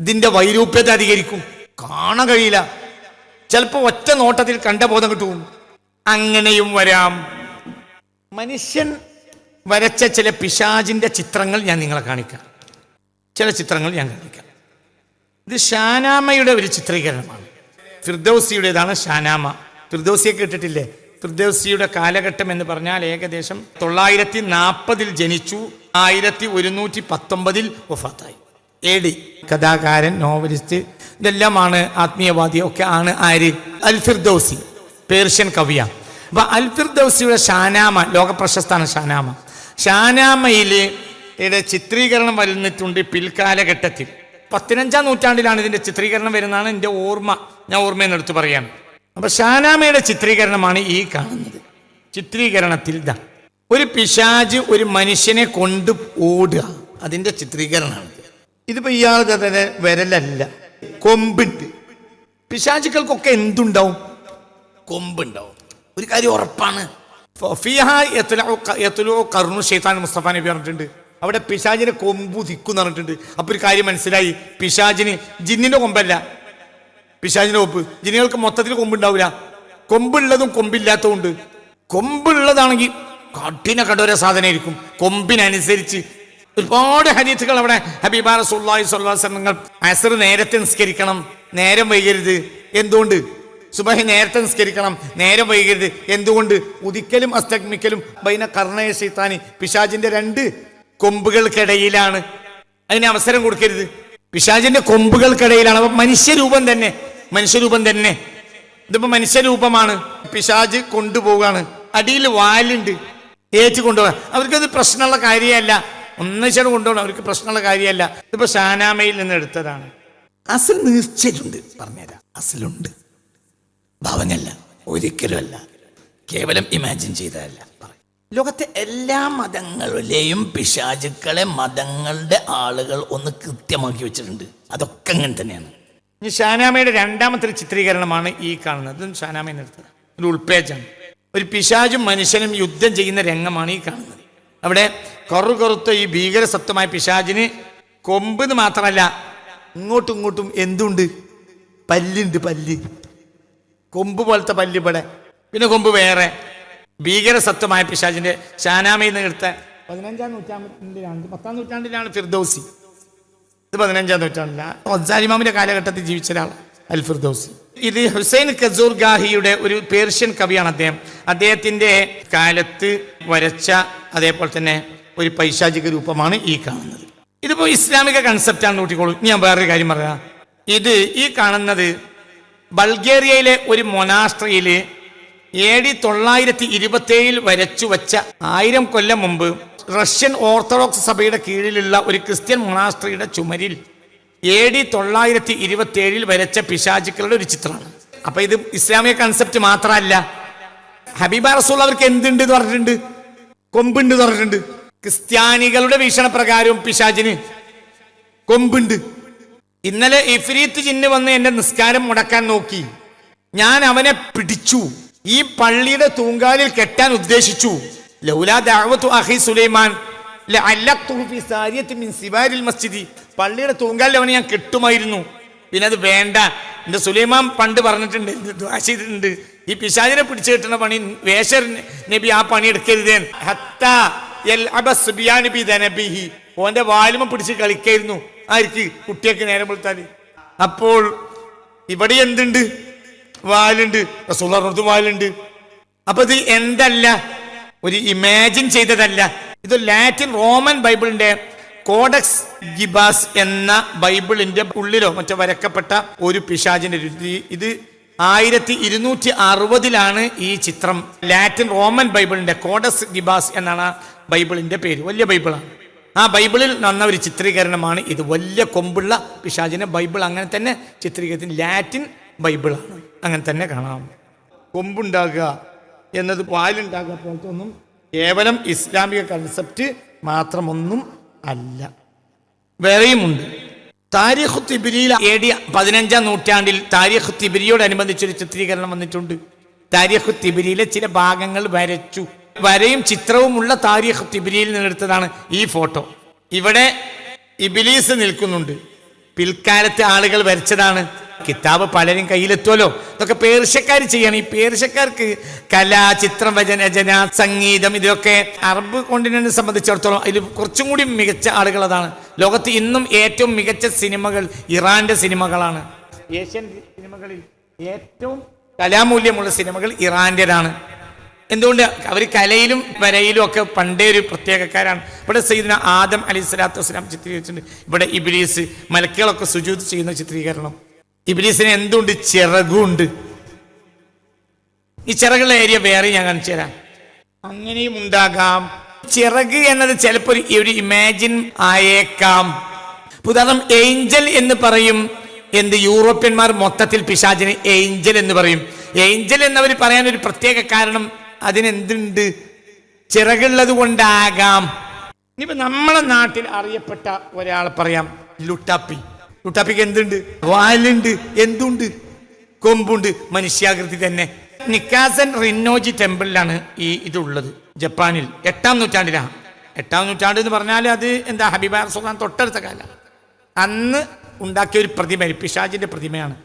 ഇതിന്റെ വൈരൂപ്യത അധികരിക്കും. കാണാൻ കഴിയില്ല. ചിലപ്പോ ഒറ്റ നോട്ടത്തിൽ കണ്ട ബോധം കിട്ടും. അങ്ങനെയും വരാം. മനുഷ്യൻ വരച്ച ചില പിശാജിന്റെ ചിത്രങ്ങൾ ഞാൻ നിങ്ങളെ കാണിക്കാം. ചില ചിത്രങ്ങൾ ഞാൻ കാണിക്കാം. ഇത് ഷാനാമയുടെ ഒരു ചിത്രീകരണമാണ്. ഫിർദൌസിയുടേതാണ് ഷാനാമ. ഫിർദൌസിയെ കേട്ടിട്ടില്ലേ? ഫിർദൌസിയുടെ കാലഘട്ടം എന്ന് പറഞ്ഞാൽ ഏകദേശം തൊള്ളായിരത്തി നാൽപ്പതിൽ ജനിച്ചു ആയിരത്തി ഒരുന്നൂറ്റി പത്തൊമ്പതിൽ വഫാത്തായി. എ ഡി കഥാകാരൻ നോവലിസ്റ്റ് ഇതെല്ലാമാണ് ആത്മീയവാദി ഒക്കെ ആണ് ആര്? അൽഫിർദൌസി പേർഷ്യൻ കവിയാണ് അപ്പൊ അൽഫിർദൌസിയുടെ ഷാനാമ ലോക പ്രശസ്തമാണ് ഷാനാമ. ഷാനാമയിൽ ചിത്രീകരണം വരുന്നിട്ടുണ്ട് പിൽക്കാലഘട്ടത്തിൽ പത്തിനഞ്ചാം നൂറ്റാണ്ടിലാണ് ഇതിന്റെ ചിത്രീകരണം വരുന്നതാണ് എന്റെ ഓർമ്മ. ഞാൻ ഓർമ്മയെന്ന് എടുത്ത് പറയാണ്. അപ്പൊ ഷാനാമയുടെ ചിത്രീകരണമാണ് ഈ കാണുന്നത്. ചിത്രീകരണത്തിൽ ഇതാ. ഒരു പിശാജ് ഒരു മനുഷ്യനെ കൊണ്ട് ഓടുക. അതിന്റെ ചിത്രീകരണമാണ്. ഇതിപ്പോ ഇയാളുടെ തന്നെ വിരലല്ല. കൊമ്പിട്ട്. പിശാചുക്കൾക്കൊക്കെ എന്തുണ്ടാവും? കൊമ്പുണ്ടാവും. ഒരു കാര്യം ഉറപ്പാണ്. എത്തലോ കർണു ഷെയ്ത്താൻ മുസ്തഫ നബി പറഞ്ഞിട്ടുണ്ട്. അവിടെ പിശാജിനെ കൊമ്പു ദിക്കുന്നു പറഞ്ഞിട്ടുണ്ട്. അപ്പൊ ഒരു കാര്യം മനസ്സിലായി. പിശാജിന് ജിന്നിന്റെ കൊമ്പല്ല. പിശാജിന്റെ കൊമ്പ്. ജിന്നുകൾക്ക് മൊത്തത്തിൽ കൊമ്പുണ്ടാവില്ല കൊമ്പുള്ളതും കൊമ്പില്ലാത്തതും ഉണ്ട്. കൊമ്പുള്ളതാണെങ്കിൽ കഠിന കഠോര സാധനമായിരിക്കും. കൊമ്പിനനുസരിച്ച് ഒരുപാട് ഹരീത്തുകൾ അവിടെ ഹബീബ റസൂള്ളി സ്വല്ലാസ് നിങ്ങൾ അസർ നേരത്തെ നിസ്കരിക്കണം. നേരം വൈകരുത്. എന്തുകൊണ്ട്? സുബഹി നേരത്തെ നിസ്കരിക്കണം. നേരം വൈകരുത്. എന്തുകൊണ്ട്? ഉദിക്കലും അസ്തഗ്മിക്കലും ബൈന കർണയ ശൈത്താനി. പിശാജിന്റെ രണ്ട് കൊമ്പുകൾക്കിടയിലാണ്. അതിന് അവസരം കൊടുക്കരുത്. പിശാജിന്റെ കൊമ്പുകൾക്കിടയിലാണ്. അപ്പൊ മനുഷ്യരൂപം തന്നെ. മനുഷ്യരൂപം തന്നെ. ഇതിപ്പോ മനുഷ്യരൂപമാണ്. പിശാജ് കൊണ്ടുപോവുകയാണ്. അടിയിൽ വാലുണ്ട്. ഏറ്റ് കൊണ്ടുപോകാൻ അവർക്കത് പ്രശ്നമുള്ള കാര്യമല്ല. ഒന്നിച്ചാണ് കൊണ്ടുപോകണം. അവർക്ക് പ്രശ്നമുള്ള കാര്യമല്ല. ഇതിപ്പോ ഷാനാമയിൽ നിന്ന് എടുത്തതാണ്. അസൽ നീർച്ചയിലുണ്ട് പറഞ്ഞുതരാം. അസലുണ്ട്. ഭവനല്ല. ഒരിക്കലും അല്ല കേവലം ഇമാജിൻ ചെയ്തതല്ല. ലോകത്തെ എല്ലാ മതങ്ങളിലെയും പിശാചുക്കളെ മതങ്ങളുടെ ആളുകൾ ഒന്ന് കൃത്യമാക്കി വെച്ചിട്ടുണ്ട്. അതൊക്കെ അങ്ങനെ തന്നെയാണ്. ഇനി ഷാനാമയുടെ രണ്ടാമത്തെ ചിത്രീകരണമാണ് ഈ കാണുന്നത്. ഷാനാമയിൽ എടുത്തത് ഒരു ഉൾപേജാണ് ഒരു പിശാചും മനുഷ്യനും യുദ്ധം ചെയ്യുന്ന രംഗമാണ് ഈ കാണുന്നത്. അവിടെ കറു കറുത്ത ഈ ഭീകരസത്വമായ പിശാചിന് കൊമ്പെന്ന് മാത്രമല്ല ഇങ്ങോട്ടും ഇങ്ങോട്ടും എന്തുണ്ട്? പല്ലുണ്ട് പല്ല്. കൊമ്പ് പോലത്തെ പല്ല് ഇവിടെ. പിന്നെ കൊമ്പ് വേറെ. ഭീകര സത്വമായ പിശാചിന്റെ ഷാനാമയിൽ നിന്ന് എടുത്ത പതിനഞ്ചാം നൂറ്റാണ്ടിലാണ്. പത്താം നൂറ്റാണ്ടിലാണ് ഫിർദൌസി. ഇത് പതിനഞ്ചാം നൂറ്റാണ്ടിലാണ്. ഒസാലിമാമിന്റെ കാലഘട്ടത്തിൽ ജീവിച്ച ഒരാളാണ്. അൽ ഇത് ഹുസൈൻ കസൂർ ഗാഹിയുടെ ഒരു പേർഷ്യൻ കവിയാണ് അദ്ദേഹം. അദ്ദേഹത്തിന്റെ കാലത്ത് വരച്ച അതേപോലെ തന്നെ ഒരു പൈശാചിക രൂപമാണ് ഈ കാണുന്നത്. ഇതിപ്പോ ഇസ്ലാമിക കൺസെപ്റ്റാണ് നോട്ടിക്കോളൂ ഇനി ഞാൻ വേറൊരു കാര്യം പറയാം. ഇത് ഈ കാണുന്നത് ബൾഗേറിയയിലെ ഒരു മൊനാസ്ട്രയിൽ എ ഡി തൊള്ളായിരത്തി ഇരുപത്തേഴിൽ വരച്ചു വച്ച ആയിരം കൊല്ലം മുമ്പ് റഷ്യൻ ഓർത്തഡോക്സ് സഭയുടെ കീഴിലുള്ള ഒരു ക്രിസ്ത്യൻ മൊണാസ്ട്രിയുടെ ചുമരിൽ എ ഡി തൊള്ളായിരത്തി ഇരുപത്തി ഏഴിൽ വരച്ച പിശാചുക്കളുടെ ഒരു ചിത്രമാണ്. അപ്പൊ ഇത് ഇസ്ലാമിക കൺസെപ്റ്റ് മാത്രമല്ല. ഹബീബ റസൂൽ അവർക്ക് എന്തുണ്ട് എന്ന് പറഞ്ഞിട്ടുണ്ട്? കൊമ്പുണ്ട് എന്ന് പറഞ്ഞിട്ടുണ്ട്. ക്രിസ്ത്യാനികളുടെ വീക്ഷണപ്രകാരവും പിശാചിന് കൊമ്പുണ്ട്. ഇന്നലെ ഇഫ്രീത്ത് ജിന്ന് വന്ന് എന്റെ നിസ്കാരം മുടക്കാൻ നോക്കി. ഞാൻ അവനെ പിടിച്ചു. ഈ പള്ളിയുടെ തൂങ്കാലിൽ കെട്ടാൻ ഉദ്ദേശിച്ചു. ലൗലാ ദഅവത്തു അഹി സുലൈമാൻ. അല്ല തൂഫി സാരിയത്ത് മിൻ സിവാരിൽ മസ്ജിദി. പള്ളിയുടെ തൂങ്കാലിൽ അവനെ ഞാൻ കിട്ടുമായിരുന്നു. പിന്നെ അത് വേണ്ട. എന്റെ സുലൈമാൻ പണ്ട് പറഞ്ഞിട്ടുണ്ട് ദുആ ചെയ്തിട്ടുണ്ട്. ഈ പിശാചിനെ പിടിച്ചു കിട്ടുന്ന പണി വേഷർ നബി ആ പണി എടുക്കരുതേ. ഓന്റെ വാലുമ പിടിച്ച് കളിക്കായിരുന്നു. ആർക്ക് കുട്ടിയൊക്കെ നേരം വെളുത്താൽ അപ്പോൾ ഇവിടെ എന്തുണ്ട്? വാലുണ്ട്. റസൂള്ളി വാലുണ്ട്. അപ്പൊ ഇത് എന്തല്ല? ഒരു ഇമാജിൻ ചെയ്തതല്ല. ഇത് ലാറ്റിൻ റോമൻ ബൈബിളിന്റെ കോഡക്സ് ഗിബാസ് എന്ന ബൈബിളിന്റെ ഉള്ളിലോ മറ്റോ വരക്കപ്പെട്ട ഒരു പിശാചിന്റെ രുചി ഇത് ആയിരത്തി ഇരുന്നൂറ്റി അറുപതിലാണ് ഈ ചിത്രം. ലാറ്റിൻ റോമൻ ബൈബിളിന്റെ കോഡസ് ഗിബാസ് എന്നാണ് ബൈബിളിന്റെ പേര്. വലിയ ബൈബിളാണ്. ആ ബൈബിളിൽ വന്ന ഒരു ചിത്രീകരണമാണ് ഇത്. വലിയ കൊമ്പുള്ള പിശാചിനെ ബൈബിൾ. അങ്ങനെ തന്നെ ചിത്രീകരിക്കുന്ന ലാറ്റിൻ ബൈബിളാണ്. അങ്ങനെ തന്നെ കാണാം. കൊമ്പുണ്ടാകുക എന്നത് പാലുണ്ടാകുക പോലത്തെ ഒന്നും കേവലം ഇസ്ലാമിക കൺസെപ്റ്റ് മാത്രമൊന്നും അല്ല. വേറെയുമുണ്ട്. താരിഖ് തിബിരിയിൽ എ ഡി പതിനഞ്ചാം നൂറ്റാണ്ടിൽ താരിഖ് തിബിരിയോടനുബന്ധിച്ചൊരു ചിത്രീകരണം വന്നിട്ടുണ്ട്. താരിഖ് തിബിരിയിലെ ചില ഭാഗങ്ങൾ വരച്ചു. വരയും ചിത്രവുമുള്ള താരിഖ് തിബിരിയിൽ നിന്നെടുത്തതാണ് ഈ ഫോട്ടോ. ഇവിടെ ഇബിലീസ് നിൽക്കുന്നുണ്ട്. പിൽക്കാലത്തെ ആളുകൾ വരച്ചതാണ് കിതാബ് പലരും കയ്യിലെത്തുമല്ലോ ഇതൊക്കെ പേർഷ്യക്കാർ ചെയ്യണം. ഈ പേർഷ്യക്കാർക്ക് കല ചിത്രം രചന സംഗീതം ഇതൊക്കെ അറബ് കോണ്ടിനെ സംബന്ധിച്ചിടത്തോളം അതിൽ കുറച്ചും കൂടി മികച്ച ആളുകൾ അതാണ്. ലോകത്ത് ഇന്നും ഏറ്റവും മികച്ച സിനിമകൾ ഇറാന്റെ സിനിമകളാണ്. ഏഷ്യൻ സിനിമകളിൽ ഏറ്റവും കലാമൂല്യമുള്ള സിനിമകൾ ഇറാന്റേതാണ്. എന്തുകൊണ്ട്? അവർ കലയിലും വരയിലും ഒക്കെ പണ്ടേ ഒരു പ്രത്യേകക്കാരാണ്. ഇവിടെ സയ്യിദിന ആദം അലി സ്വലാത്തു വസ്സലാം ചിത്രീകരിച്ചിട്ടുണ്ട്. ഇവിടെ ഇബിലീസ് മലക്കുകളൊക്കെ സുജൂത് ചെയ്യുന്ന ചിത്രീകരണം. ഇബിലീസിന് എന്തുണ്ട്? ചിറകുണ്ട്. ഈ ചിറകുള്ള ഏരിയ വേറെ ഞാൻ കാണിച്ചു തരാം. അങ്ങനെയും ഉണ്ടാകാം. ചിറക് എന്നത് ചിലപ്പോൾ ഒരു- ഇമാജിൻ ആയേക്കാം. ഉദാഹരണം ഏഞ്ചൽ എന്ന് പറയും. എന്ത്? യൂറോപ്യന്മാർ മൊത്തത്തിൽ പിശാചിന് ഏഞ്ചൽ എന്ന് പറയും. ഏഞ്ചൽ എന്നവർ പറയാൻ ഒരു പ്രത്യേക കാരണം അതിനെന്തുണ്ട്? ചിറകുള്ളത് കൊണ്ടാകാം. ഇനിയിപ്പോ നമ്മളെ നാട്ടിൽ അറിയപ്പെട്ട ഒരാൾ പറയാം. ലുട്ടാപ്പി. ലുട്ടാപ്പിക്ക് എന്തുണ്ട്? വാലുണ്ട് എന്തുണ്ട്? കൊമ്പുണ്ട് മനുഷ്യാകൃതി തന്നെ. നിക്കാസൻ റിന്നോജി ടെമ്പിളിലാണ് ഈ ഇതുള്ളത്. ജപ്പാനിൽ എട്ടാം നൂറ്റാണ്ടിലാണ്. എട്ടാം നൂറ്റാണ്ട് എന്ന് പറഞ്ഞാൽ അത് എന്താ ഹബീബ സുഖാൻ തൊട്ടടുത്ത കാലം. അന്ന് ഉണ്ടാക്കിയ ഒരു പ്രതിമ പിശാജിന്റെ പ്രതിമയാണ്.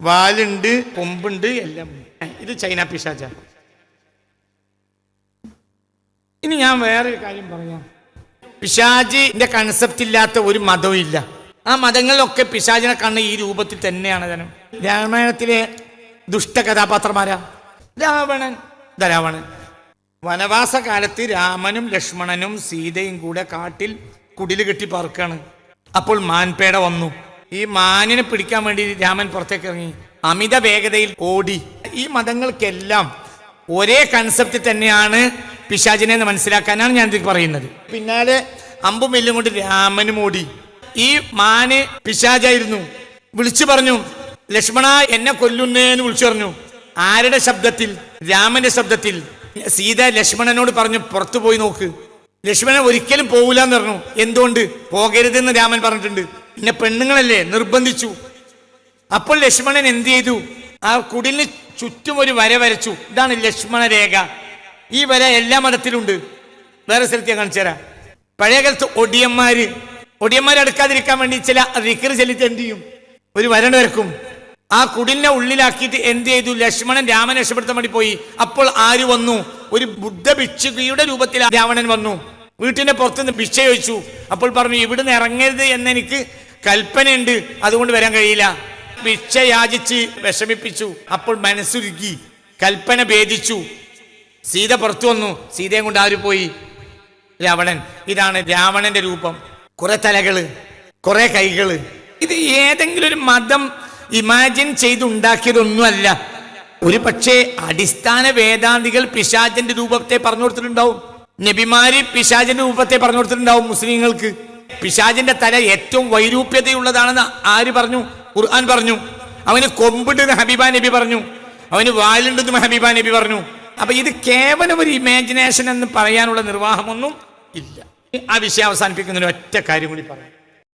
വാലുണ്ട് കൊമ്പുണ്ട് എല്ലാം ഇത് ചൈന പിശാജ ഇനി ഞാൻ വേറൊരു കാര്യം പറയാം. പിശാജിന്റെ കൺസെപ്റ്റ് ഇല്ലാത്ത ഒരു മതവും ഇല്ല. ആ മതങ്ങളിലൊക്കെ പിശാചിനെ കാണുന്ന ഈ രൂപത്തിൽ തന്നെയാണ് ജനം. രാമായണത്തിലെ ദുഷ്ട കഥാപാത്രമാരാ രാവണൻ. രാവണൻ. വനവാസ കാലത്ത് രാമനും ലക്ഷ്മണനും സീതയും കൂടെ കാട്ടിൽ കുടിൽ കെട്ടി പാർക്കാണ്. അപ്പോൾ മാൻപേട വന്നു. ഈ മാനിനെ പിടിക്കാൻ വേണ്ടി രാമൻ പുറത്തേക്ക് ഇറങ്ങി. അമിത വേഗതയിൽ ഓടി. ഈ മതങ്ങൾക്കെല്ലാം ഒരേ കൺസെപ്റ്റ് തന്നെയാണ് പിശാചിനെ എന്ന് മനസ്സിലാക്കാനാണ് ഞാൻ പറയുന്നത്. പിന്നാലെ അമ്പും വെല്ലും കൊണ്ട് രാമനും ഓടി. ഈ മാന് പിശാചായിരുന്നു. വിളിച്ചു പറഞ്ഞു ലക്ഷ്മണ എന്നെ കൊല്ലുന്നേന്ന് വിളിച്ചു പറഞ്ഞു. ആരുടെ ശബ്ദത്തിൽ? രാമന്റെ ശബ്ദത്തിൽ. സീത ലക്ഷ്മണനോട് പറഞ്ഞു പുറത്തു പോയി നോക്ക്. ലക്ഷ്മണൻ ഒരിക്കലും പോകൂല എന്ന് പറഞ്ഞു. എന്തുകൊണ്ട്? പോകരുതെന്ന് രാമൻ പറഞ്ഞിട്ടുണ്ട്. പിന്നെ പെണ്ണുങ്ങളല്ലേ? നിർബന്ധിച്ചു. അപ്പോൾ ലക്ഷ്മണൻ എന്ത് ചെയ്തു? ആ കുടിലിന് ചുറ്റും ഒരു വര വരച്ചു. ഇതാണ് ലക്ഷ്മണ രേഖ. ഈ വര എല്ലാ മതത്തിലുണ്ട്. വേറെ സ്ഥലത്ത് ഞാൻ കാണിച്ചു തരാം. പഴയ കാലത്ത് ഒടിയന്മാര് എടുക്കാതിരിക്കാൻ വേണ്ടി ചില റിക്കർ ചെല്ലിട്ട് എന്ത് ചെയ്യും? ഒരു വരണ് വരക്കും. ആ കുടിലിനെ ഉള്ളിലാക്കിയിട്ട് എന്ത് ചെയ്തു? ലക്ഷ്മണൻ രാമനെ രക്ഷപ്പെടുത്താൻ വേണ്ടി പോയി. അപ്പോൾ ആര് വന്നു? ഒരു ബുദ്ധ ഭിക്ഷുകിയുടെ രൂപത്തിൽ രാവണൻ വന്നു. വീട്ടിന്റെ പുറത്തുനിന്ന് ഭിക്ഷ ചോദിച്ചു. അപ്പോൾ പറഞ്ഞു ഇവിടുന്ന് ഇറങ്ങരുത് എന്നെനിക്ക് കൽപ്പനയുണ്ട്. അതുകൊണ്ട് വരാൻ കഴിയില്ല. ഭിക്ഷ യാചിച്ച് വിഷമിപ്പിച്ചു. അപ്പോൾ മനസ്സുരുക്കി. കൽപ്പന ഭേദിച്ചു. സീത പുറത്തു വന്നു. സീതയും കൊണ്ട് ആര് പോയി? രാവണൻ. ഇതാണ് രാവണന്റെ രൂപം. കുറെ തലകൾ കുറെ കൈകൾ. ഇത് ഏതെങ്കിലും ഒരു മതം ഇമാജിൻ ചെയ്തുണ്ടാക്കിയതൊന്നുമല്ല. ഒരു പക്ഷേ അടിസ്ഥാന വേദാന്തികൾ പിശാചന്റെ രൂപത്തെ പറഞ്ഞു കൊടുത്തിട്ടുണ്ടാവും. നബിമാര് പിശാചന്റെ രൂപത്തെ പറഞ്ഞു കൊടുത്തിട്ടുണ്ടാവും മുസ്ലിങ്ങൾക്ക്. പിശാചിന്റെ തല ഏറ്റവും വൈരൂപ്യതയുള്ളതാണെന്ന് ആര് പറഞ്ഞു? ഖുർആൻ പറഞ്ഞു. അവന് കൊമ്പുണ്ടെന്ന് ഹബീബ നബി പറഞ്ഞു. അവന് വാലുണ്ടെന്ന് ഹബീബ നബി പറഞ്ഞു. അപ്പൊ ഇത് കേവലം ഒരു ഇമാജിനേഷൻ എന്ന് പറയാനുള്ള നിർവാഹമൊന്നും ഇല്ല. ആ വിഷയം അവസാനിപ്പിക്കുന്നതിന് ഒറ്റ കാര്യം കൂടി പറയാം.